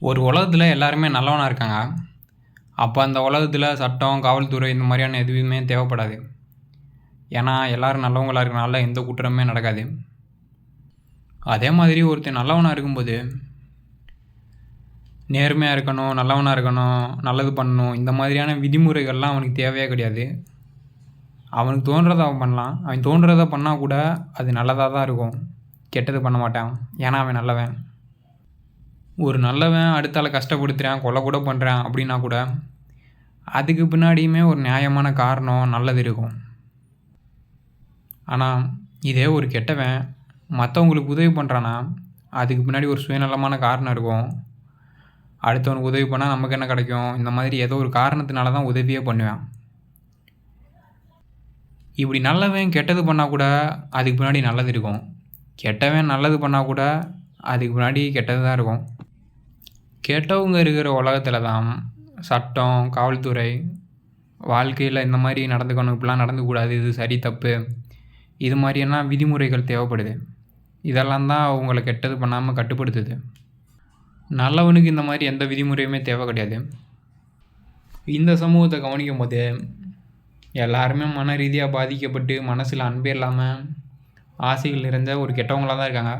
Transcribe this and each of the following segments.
ஒரு உலகத்தில் எல்லாருமே நல்லவனாக இருக்காங்க. அப்போ அந்த உலகத்தில் சட்டம் காவல்துறை இந்த மாதிரியான எதுவுமே தேவைப்படாது. ஏன்னா எல்லோரும் நல்லவங்களாக இருக்கனால எந்த குற்றமே நடக்காது. அதே மாதிரி ஒருத்தர் நல்லவனாக இருக்கும்போது நேர்மையாக இருக்கணும் நல்லவனாக இருக்கணும் நல்லது பண்ணணும் இந்த மாதிரியான விதிமுறைகள்லாம் அவனுக்கு தேவையே கிடையாது. அவனுக்கு தோன்றதை அவன் பண்ணலாம். அவன் தோன்றதை பண்ணால் கூட அது நல்லதாக தான் இருக்கும். கெட்டது பண்ண மாட்டான். ஏன்னா அவன் நல்லவன். ஒரு நல்லவன் அடுத்தால கஷ்டப்படுத்துகிறான் கொலை கூட பண்ணுறான் அப்படின்னா கூட அதுக்கு பின்னாடியுமே ஒரு நியாயமான காரணம் நல்லது இருக்கும். ஆனால் இதே ஒரு கெட்டவன் மற்றவங்களுக்கு உதவி பண்ணுறான்னா அதுக்கு பின்னாடி ஒரு சுயநலமான காரணம் இருக்கும். அடுத்தவனுக்கு உதவி பண்ணால் நமக்கு என்ன கிடைக்கும்? இந்த மாதிரி ஏதோ ஒரு காரணத்தினால தான் உதவியே பண்ணுவேன். இப்படி நல்லவன் கெட்டது பண்ணால் கூட அதுக்கு பின்னாடி நல்லது இருக்கும். கெட்டவன் நல்லது பண்ணால் கூட அதுக்கு முன்னாடி கெட்டது தான் இருக்கும். கெட்டவங்க இருக்கிற உலகத்தில் தான் சட்டம் காவல்துறை வாழ்க்கையில் இந்த மாதிரி நடந்துக்கணும் இப்படிலாம் நடந்துக்கூடாது இது சரி தப்பு. இது மாதிரியெல்லாம் விதிமுறைகள் தேவைப்படுது. இதெல்லாம் தான் அவங்கள கெட்டது பண்ணாமல் கட்டுப்படுத்துது. நல்லவனுக்கு இந்த மாதிரி எந்த விதிமுறையுமே தேவை கிடையாது. இந்த சமூகத்தை கவனிக்கும் போது எல்லாருமே மன ரீதியாக பாதிக்கப்பட்டு மனசில் அன்பே இல்லாமல் ஆசைகள் நிறைந்த ஒரு கெட்டவங்களாக தான் இருக்காங்க.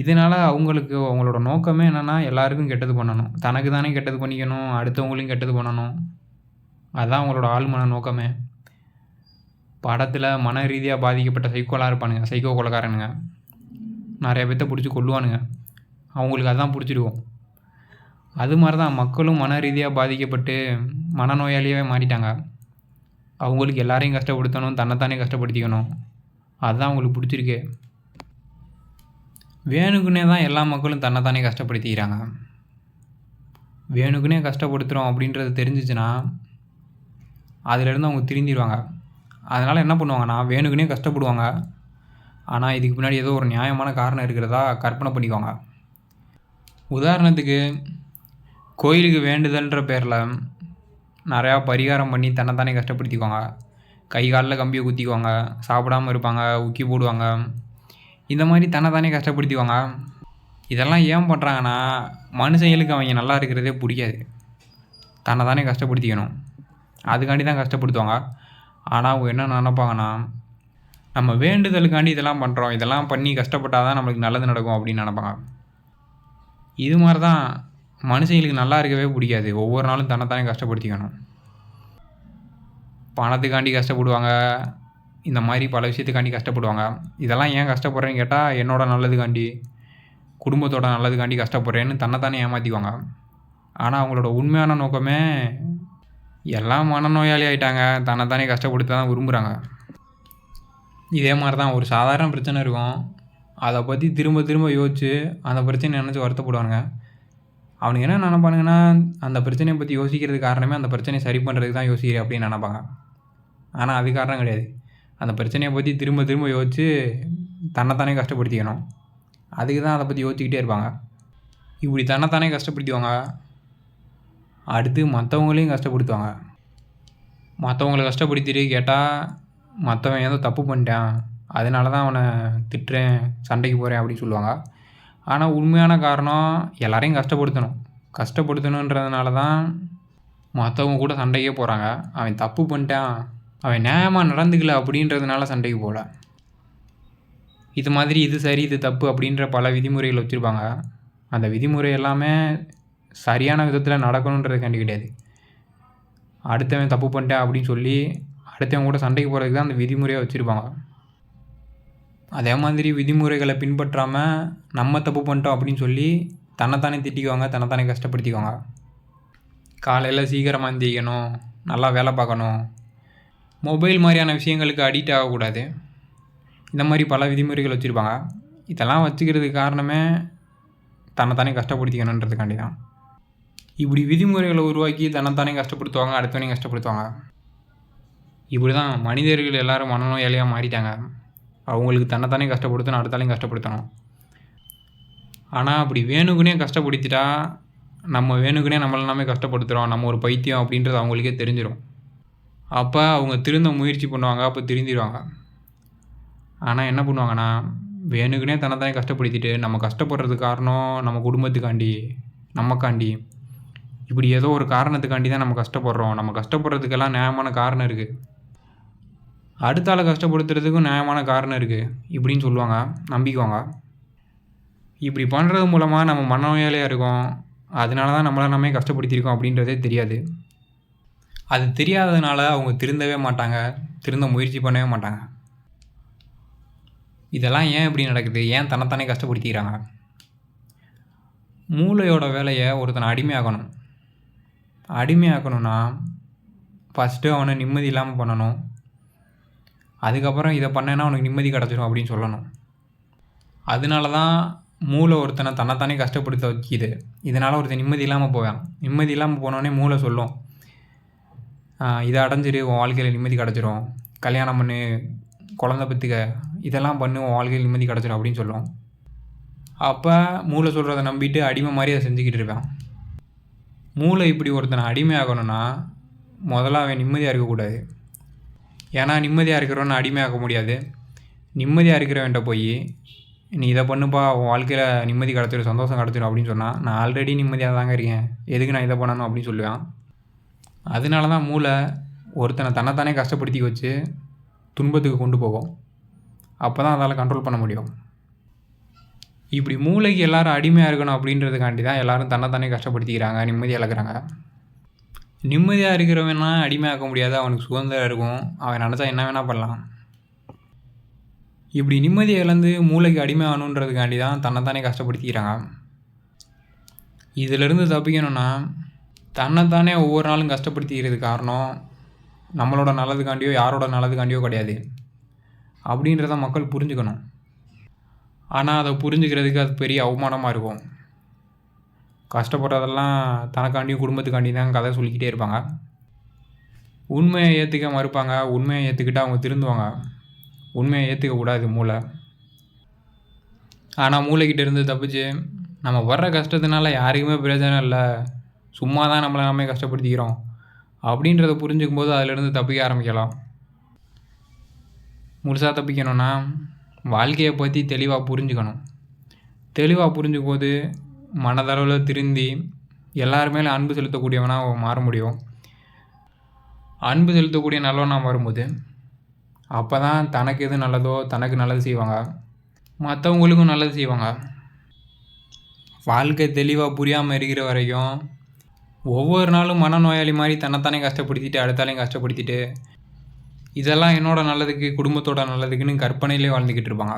இதனால் அவங்களுக்கு அவங்களோட நோக்கமே என்னென்னா எல்லாருக்கும் கெட்டது பண்ணணும். தனக்கு தானே கெட்டது பண்ணிக்கணும் அடுத்தவங்களையும் கெட்டது பண்ணணும். அதுதான் அவங்களோட ஆழ்மன நோக்கமே. படத்தில் மன ரீதியாக பாதிக்கப்பட்ட சைக்கோலாக இருப்பானுங்க. சைக்கோ கொலக்காரனுங்க நிறைய பேர்த்த பிடிச்சி கொள்ளுவானுங்க அவங்களுக்கு அதான் பிடிச்சிருக்கும். அது மாதிரி தான் மக்களும் மன ரீதியாக பாதிக்கப்பட்டு மனநோயாளியாகவே மாறிட்டாங்க. அவங்களுக்கு எல்லாரையும் கஷ்டப்படுத்தணும் தன்னைத்தானே கஷ்டப்படுத்திக்கணும். அதுதான் அவங்களுக்கு பிடிச்சிருக்கு. வேணுக்குனே தான் எல்லா மக்களும் தன்னைத்தானே கஷ்டப்படுத்திக்கிறாங்க. வேணுக்குனே கஷ்டப்படுத்துகிறோம் அப்படின்றது தெரிஞ்சிச்சுன்னா அதிலேருந்து அவங்க திருந்திடுவாங்க. அதனால் என்ன பண்ணுவாங்கன்னா வேணுக்குனே கஷ்டப்படுவாங்க. ஆனால் இதுக்கு பின்னாடி ஏதோ ஒரு நியாயமான காரணம் இருக்கிறதா கற்பனை பண்ணிக்குவாங்க. உதாரணத்துக்கு கோயிலுக்கு வேண்டுதல்ன்ற பேரில் நிறையா பரிகாரம் பண்ணி தன்னைத்தானே கஷ்டப்படுத்திக்குவாங்க. கை காலில் கம்பியை குத்திக்குவாங்க சாப்பிடாமல் இருப்பாங்க உக்கி போடுவாங்க. இந்த மாதிரி தானே கஷ்டப்படுத்திக்குவாங்க. இதெல்லாம் ஏன் பண்ணுறாங்கன்னா மனுஷங்களுக்கு அவங்க நல்லா இருக்கிறதே பிடிக்காது. தன்னை தானே கஷ்டப்படுத்திக்கணும். அதுக்காண்டி தான் கஷ்டப்படுத்துவாங்க. ஆனால் அவங்க என்ன நினப்பாங்கன்னா நம்ம வேண்டுதலுக்காண்டி இதெல்லாம் பண்ணுறோம் இதெல்லாம் பண்ணி கஷ்டப்பட்டால் தான் நம்மளுக்கு நல்லது நடக்கும் அப்படின்னு நினப்பாங்க. இது மாதிரி தான் மனுஷங்களுக்கு நல்லா இருக்கவே பிடிக்காது. ஒவ்வொரு நாளும் தன்னைத்தானே கஷ்டப்படுத்திக்கணும். பணத்துக்காண்டி கஷ்டப்படுவாங்க. இந்த மாதிரி பல விஷயத்துக்காண்டி கஷ்டப்படுவாங்க. இதெல்லாம் ஏன் கஷ்டப்படுறேன்னு கேட்டால் என்னோட நல்லதுக்காண்டி குடும்பத்தோட நல்லதுக்காண்டி கஷ்டப்படுறேன்னு தன்னைத்தானே ஏமாற்றிக்குவாங்க ஆனால் அவங்களோட உண்மையான நோக்கமே எல்லாம் மனநோயாளி ஆகிட்டாங்க தன்னைத்தானே கஷ்டப்படுத்த தான் விரும்புகிறாங்க இதே மாதிரி தான் ஒரு சாதாரண பிரச்சனை இருக்கும். அதை பற்றி திரும்ப திரும்ப யோசிச்சு அந்த பிரச்சனை நினச்சி வருத்தப்படுவானுங்க. அவனுக்கு என்ன நினைப்பானுங்கன்னா அந்த பிரச்சனையை பற்றி யோசிக்கிறது காரணமே அந்த பிரச்சனையை சரி பண்ணுறதுக்கு தான் யோசிக்கிறேன் அப்படின்னு நினப்பாங்க. ஆனால் அது காரணம் கிடையாது. அந்த பிரச்சனையை பற்றி திரும்ப திரும்ப யோசித்து தன்னைத்தானே கஷ்டப்படுத்திக்கணும். அதுக்கு தான் அதை பற்றி யோசிச்சுக்கிட்டே இருப்பாங்க. இப்படி தன்னைத்தானே கஷ்டப்படுத்துவாங்க அடுத்து மற்றவங்களையும் கஷ்டப்படுத்துவாங்க. மற்றவங்கள கஷ்டப்படுத்திட்டு கேட்டால் மற்றவன் ஏதோ தப்பு பண்ணிட்டான். அதனால தான் அவனை திட்டுறேன் சண்டைக்கு போகிறேன் அப்படின்னு சொல்லுவாங்க. ஆனால் உண்மையான காரணம் எல்லாரையும் கஷ்டப்படுத்தணும். கஷ்டப்படுத்தணுன்றதுனால தான் மற்றவங்க கூட சண்டைக்கே போகிறாங்க அவன் தப்பு பண்ணிட்டான். அவன் நியாயமாக நடந்துக்கல அப்படின்றதுனால சண்டைக்கு போகல இது மாதிரி இது சரி இது தப்பு அப்படின்ற பல விதிமுறைகள் வச்சுருப்பாங்க. அந்த விதிமுறை எல்லாமே சரியான விதத்தில் நடக்கணுன்றதுக்காண்டி கிடையாது. அடுத்தவன் தப்பு பண்ணிட்டேன் அப்படின்னு சொல்லி அடுத்தவங்க கூட சண்டைக்கு போகிறதுக்கு தான் அந்த விதிமுறையை வச்சுருப்பாங்க. அதே மாதிரி விதிமுறைகளை பின்பற்றாமல் நம்ம தப்பு பண்ணிட்டோம் அப்படின்னு சொல்லி தன்னைத்தானே திட்டிக்குவாங்க தன்னைத்தானே கஷ்டப்படுத்திக்குவாங்க. காலையில் சீக்கிரமாக எந்திரிக்கணும் நல்லா வேலை பார்க்கணும் மொபைல் மாதிரியான விஷயங்களுக்கு அடிக்ட் ஆகக்கூடாது. இந்த மாதிரி பல விதிமுறைகள் வச்சுருப்பாங்க. இதெல்லாம் வச்சுக்கிறதுக்கு காரணமே தன்னைத்தானே கஷ்டப்படுத்திக்கணுன்றதுக்காண்டி தான். இப்படி விதிமுறைகளை உருவாக்கி தன்னைத்தானே கஷ்டப்படுத்துவாங்க அடுத்தவனையும் கஷ்டப்படுத்துவாங்க. இப்படி தான் மனிதர்கள் எல்லோரும் மனநோயாளியாக மாறிட்டாங்க. அவங்களுக்கு தன்னைத்தானே கஷ்டப்படுத்தணும் அடுத்தாலையும் கஷ்டப்படுத்தணும். ஆனால் அப்படி வேணுக்குனே கஷ்டப்படுத்திட்டா நம்ம வேணுக்குனே நம்மளை நாமே கஷ்டப்படுத்துகிறோம் நம்ம ஒரு பைத்தியம் அப்படின்றது அவங்களுக்கே தெரிஞ்சிடும் அப்போ அவங்க திருந்த முயற்சி பண்ணுவாங்க அப்போ திருந்திடுவாங்க. ஆனால் என்ன பண்ணுவாங்கன்னா வேணுக்குனே தன்னைத்தானே கஷ்டப்படுத்திட்டு நம்ம கஷ்டப்படுறதுக்கு காரணம் நம்ம குடும்பத்துக்காண்டி நமக்காண்டி. இப்படி ஏதோ ஒரு காரணத்துக்காண்டி தான் நம்ம கஷ்டப்படுறோம். நம்ம கஷ்டப்படுறதுக்கெல்லாம் நியாயமான காரணம் இருக்குது அடுத்த ஆளை கஷ்டப்படுத்துறதுக்கும் நியாயமான காரணம் இருக்குது இப்படின்னு சொல்லுவாங்க நம்பிக்குவாங்க. இப்படி பண்ணுறது மூலமாக நம்ம மனநோயாளியாக இருக்கோம். அதனால தான் நம்மளை நம்ம கஷ்டப்படுத்தியிருக்கோம் அப்படின்றதே தெரியாது. அது தெரியாததுனால அவங்க திருந்தவே மாட்டாங்க. திருந்த முயற்சி பண்ணவே மாட்டாங்க. இதெல்லாம் ஏன் இப்படி நடக்குது? ஏன் தன்னைத்தானே கஷ்டப்படுத்திக்கிறாங்க? மூளையோட வேலையை ஒருத்தனை அடிமையாக்கணும். அடிமையாக்கணும்னா ஃபஸ்ட்டு அவனை நிம்மதி இல்லாமல் பண்ணணும். அதுக்கப்புறம் இதை பண்ணேன்னா அவனுக்கு நிம்மதி கிடச்சிடும் அப்படின்னு சொல்லணும். அதனால தான் மூளை ஒருத்தனை தன்னைத்தானே கஷ்டப்படுத்த வைக்கிது. இதனால் ஒருத்தன் நிம்மதி இல்லாமல் போவேன். நிம்மதி இல்லாமல் போனோடனே மூளை சொல்லும். இதை அடைஞ்சிரு உன் வாழ்க்கையில் நிம்மதி கிடச்சிரும். கல்யாணம் பண்ணு குழந்த பத்துக்க. இதெல்லாம் பண்ணு உன் வாழ்க்கையில் நிம்மதி கிடச்சிரும் அப்படின்னு சொல்லும் அப்போ மூளை சொல்கிறத நம்பிட்டு அடிமை மாதிரி அதை செஞ்சுக்கிட்டு இருப்பான் மூளை இப்படி ஒருத்தனை அடிமை ஆகணும்னா முதல்ல அவன் நிம்மதியாக இருக்கக்கூடாது. ஏன்னா நிம்மதியாக இருக்கிறவனை அடிமையாக்க முடியாது. நிம்மதியாக இருக்கிறவன்ட்ட போய் நீ இதை பண்ணுப்பா உன் வாழ்க்கையில் நிம்மதி கிடச்சிடும் சந்தோஷம் கிடச்சிடும் அப்படின்னு சொன்னால் நான் ஆல்ரெடி நிம்மதியாக தாங்க இருக்கேன். எதுக்கு நான் இதை பண்ணணும்? அப்படின்னு சொல்லுவேன். அதனால தான் மூளை ஒருத்தனை தன்னைத்தானே கஷ்டப்படுத்தி வச்சு துன்பத்துக்கு கொண்டு போகும். அப்போ தான் அதால் கண்ட்ரோல் பண்ண முடியும். இப்படி மூளைக்கு எல்லாரும் அடிமையாக இருக்கணும் அப்படின்றதுக்காண்டி தான் எல்லோரும் தன்னைத்தானே கஷ்டப்படுத்திக்கிறாங்க நிம்மதியாக இழக்கிறாங்க. நிம்மதியாக இருக்கிறவனா அடிமையாக்க முடியாது அவனுக்கு சுதந்திரம் இருக்கும். அவன் நினச்சா என்ன வேணால் பண்ணலாம். இப்படி நிம்மதியை இழந்து மூளைக்கு அடிமை ஆகணுன்றதுக்காண்டி தான் தன்னைத்தானே கஷ்டப்படுத்திக்கிறாங்க. இதிலிருந்து தப்பிக்கணும்னா தன்னைத்தானே ஒவ்வொரு நாளும் கஷ்டப்படுத்திக்கிறது காரணம் நம்மளோட நல்லதுக்காண்டியோ யாரோட நல்லதுக்காண்டியோ கிடையாது. அப்படின்றத மக்கள் புரிஞ்சுக்கணும். ஆனால் அதை புரிஞ்சுக்கிறதுக்கு அது பெரிய அவமானமாக இருக்கும். கஷ்டப்படுறதெல்லாம் தனக்காண்டியும் குடும்பத்துக்காண்டியும் தான் கதை சொல்லிக்கிட்டே இருப்பாங்க. உண்மையை ஏற்றுக்க மறுப்பாங்க. உண்மையை ஏற்றுக்கிட்டு அவங்க திருந்துவாங்க. உண்மையை ஏற்றுக்க கூடாது மூளை. ஆனால் மூளைக்கிட்டேருந்து தப்பிச்சு நம்ம வர்ற கஷ்டத்தினால யாருக்குமே பிரயோஜனம் இல்லை. சும்மா தான் நம்மளை நம்ம கஷ்டப்படுத்திக்கிறோம். அப்படின்றத புரிஞ்சுக்கும் போது அதிலிருந்து தப்பிக்க ஆரம்பிக்கலாம். முழுசாக தப்பிக்கணும்னா வாழ்க்கையை பற்றி தெளிவாக புரிஞ்சுக்கணும். தெளிவாக புரிஞ்சுக்கும் போது மனதளவில் திருந்தி எல்லாருமே அன்பு செலுத்தக்கூடியவனாக மாற முடியும். அன்பு செலுத்தக்கூடிய நல்லவனாக வரும்போது அப்போ தான் தனக்கு எது நல்லதோ தனக்கு நல்லது செய்வாங்க. மற்றவங்களுக்கும் நல்லது செய்வாங்க. வாழ்க்கை தெளிவாக புரியாமல் இருக்கிற வரைக்கும் ஒவ்வொரு நாளும் மனநோயாளி மாதிரி தன்னைத்தானே கஷ்டப்படுத்திட்டு அடுத்தாலையும் கஷ்டப்படுத்திட்டு இதெல்லாம் என்னோட நல்லதுக்கு குடும்பத்தோட நல்லதுக்குன்னு கற்பனையிலே வாழ்ந்துக்கிட்டு இருப்பாங்க.